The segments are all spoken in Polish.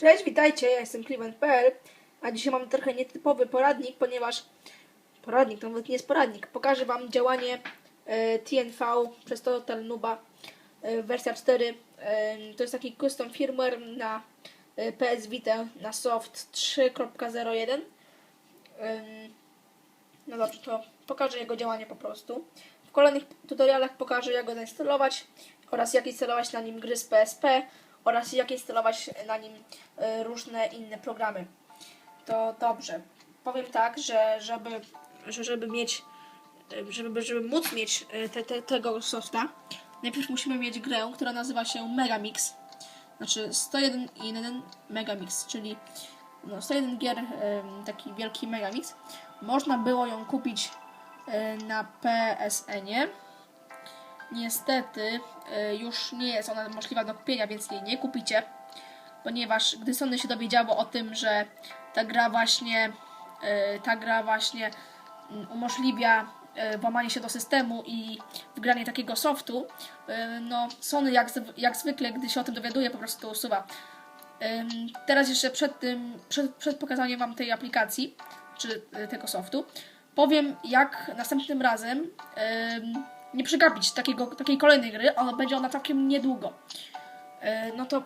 Cześć, witajcie, ja jestem Clement.pl, a dzisiaj mam trochę nietypowy poradnik, ponieważ poradnik to nawet nie jest poradnik. Pokażę Wam działanie e, TNV przez Total Nuba e, wersja 4. E, to jest taki custom firmware na PS Vita na soft 3.01. Em, No dobrze, to pokażę jego działanie po prostu. W kolejnych tutorialach pokażę jak go zainstalować oraz jak instalować na nim gry z PSP oraz jak instalować na nim e, różne inne programy. To dobrze. Powiem tak, że żeby, że żeby mieć, e, żeby, żeby móc mieć e, te, te, tego softa, najpierw musimy mieć grę, która nazywa się Megamix. Znaczy 101 Megamix, czyli no, 101 gier, taki wielki Megamix. Można było ją kupić na PSN-ie. Niestety e, już nie jest ona możliwa do kupienia, więc jej nie kupicie, ponieważ gdy Sony się dowiedziało o tym, że ta gra właśnie e, ta gra właśnie mm, umożliwia e, włamanie się do systemu i wgranie takiego softu, no Sony jak, jak zwykle, gdy się o tym dowiaduje, po prostu to usuwa. Teraz jeszcze przed tym, przed, przed pokazaniem Wam tej aplikacji, czy tego softu, powiem jak następnym razem nie przegapić takiego, takiej kolejnej gry, ona będzie ona całkiem niedługo. Y, no to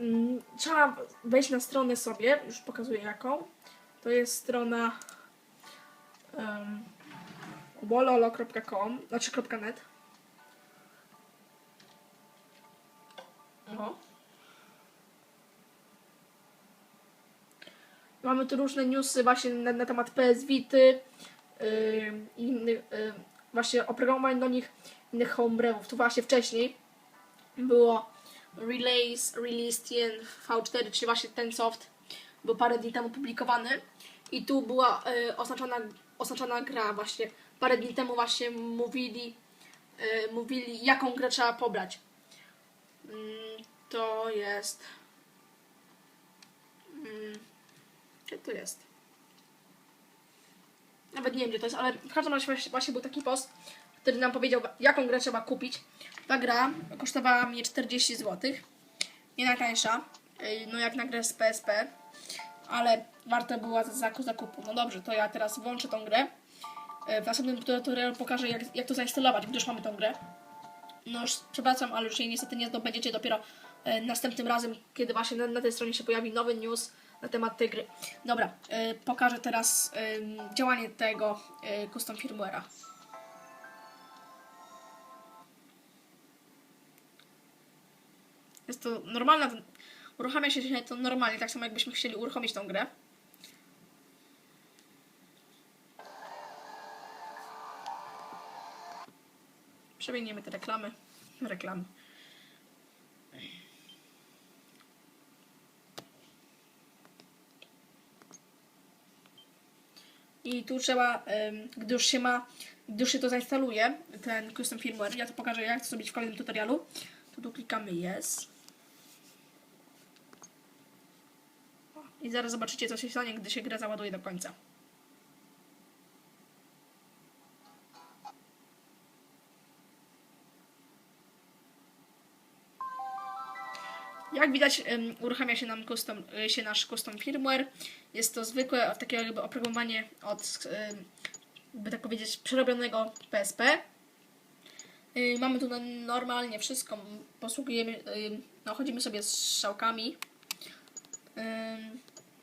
ym, trzeba wejść na stronę sobie, już pokazuję jaką. To jest strona um, wololo.com, znaczy .net. Mamy tu różne newsy właśnie na, na temat PS Vity yy, innych, yy, właśnie oprogramowań do nich, innych homebrewów. Tu właśnie wcześniej było Relays, Release TN V4, czyli właśnie ten soft był parę dni temu publikowany i tu była yy, oznaczona, oznaczona gra właśnie. Parę dni temu właśnie mówili, yy, mówili jaką grę trzeba pobrać. Mm, to jest... Mm, to jest? Nawet nie wiem gdzie to jest, ale w każdym razie właśnie, był taki post, który nam powiedział, jaką grę trzeba kupić. Ta gra kosztowała mnie 40 zł. Nie najtańsza, no jak na grę z PSP, ale warto była za za zakupu. No dobrze, to ja teraz włączę tą grę. Yy, W następnym tutorialu pokażę, jak, jak to zainstalować, gdyż mamy tą grę. No już przepraszam, ale już jej niestety nie zdobędziecie dopiero e, następnym razem, kiedy właśnie na, na tej stronie się pojawi nowy news na temat tej gry. Dobra, e, pokażę teraz e, działanie tego e, custom firmware'a. Jest to normalna, uruchamia się to normalnie, tak samo jakbyśmy chcieli uruchomić tą grę. Przemienimy te reklamy. Reklamy. I tu trzeba, gdy już się ma, gdy już się to zainstaluje, ten custom firmware, ja to pokażę jak to zrobić w kolejnym tutorialu, to tu klikamy yes. I zaraz zobaczycie co się stanie, gdy się gra załaduje do końca. Jak widać, uruchamia się nam custom, y, się nasz custom firmware. Jest to zwykłe takie jakby oprogramowanie od, by tak powiedzieć, przerobionego PSP. Y, mamy tu normalnie wszystko. Posługujemy, no, chodzimy sobie z strzałkami.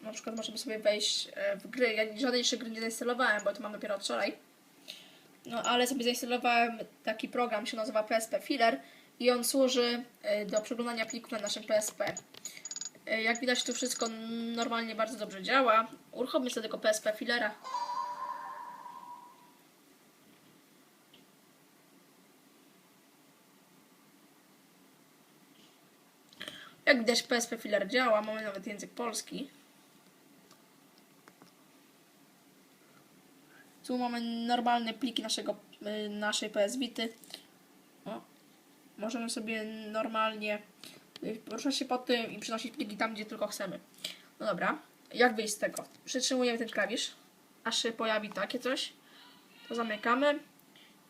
Na przykład możemy sobie wejść e, w gry. Ja żadnej jeszcze gry nie zainstalowałem, bo to mam dopiero od wczoraj. No ale sobie zainstalowałem taki program, się nazywa PSP Filler i on służy e, do przeglądania plików na naszym PSP. E, Jak widać tu wszystko normalnie bardzo dobrze działa. Uruchommy sobie tego PSP Fillera. Jak widać PSP Filler działa, mamy nawet język polski. Tu mamy normalne pliki naszego, y, naszej PS Vity. Możemy sobie normalnie y, poruszać się po tym i przenosić pliki tam, gdzie tylko chcemy. No dobra, jak wyjść z tego? Przytrzymujemy ten klawisz, aż się pojawi takie coś. To zamykamy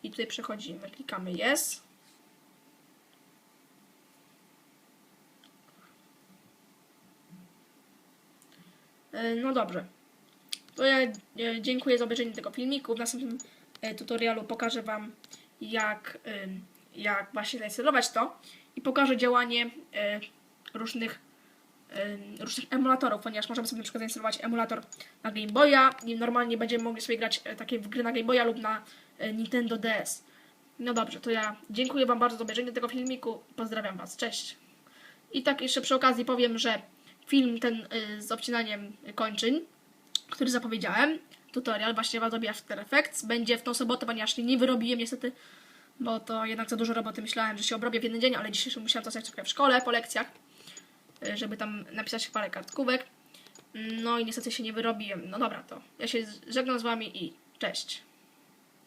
i tutaj przechodzimy. Klikamy Yes. E, No dobrze. To ja e, dziękuję za obejrzenie tego filmiku. W następnym tutorialu pokażę Wam, jak, jak właśnie zainstalować to i pokażę działanie e, różnych, e, różnych emulatorów, ponieważ możemy sobie na przykład zainstalować emulator na Game Boya i normalnie będziemy mogli sobie grać e, takie w gry na Game Boya lub na Nintendo DS. No dobrze, to ja dziękuję Wam bardzo za obejrzenie tego filmiku. Pozdrawiam Was. Cześć. I tak jeszcze przy okazji powiem, że film ten z obcinaniem kończyn, który zapowiedziałem, tutorial właśnie w Adobe After Effects, będzie w tą sobotę, ponieważ nie wyrobiłem niestety, bo to jednak za dużo roboty. Myślałem, że się obrobię w jeden dzień, ale dzisiaj musiałam zostać trochę w szkole, po lekcjach, y, żeby tam napisać parę kartkówek. No i niestety się nie wyrobiłem. No dobra, to ja się żegnam z Wami i cześć.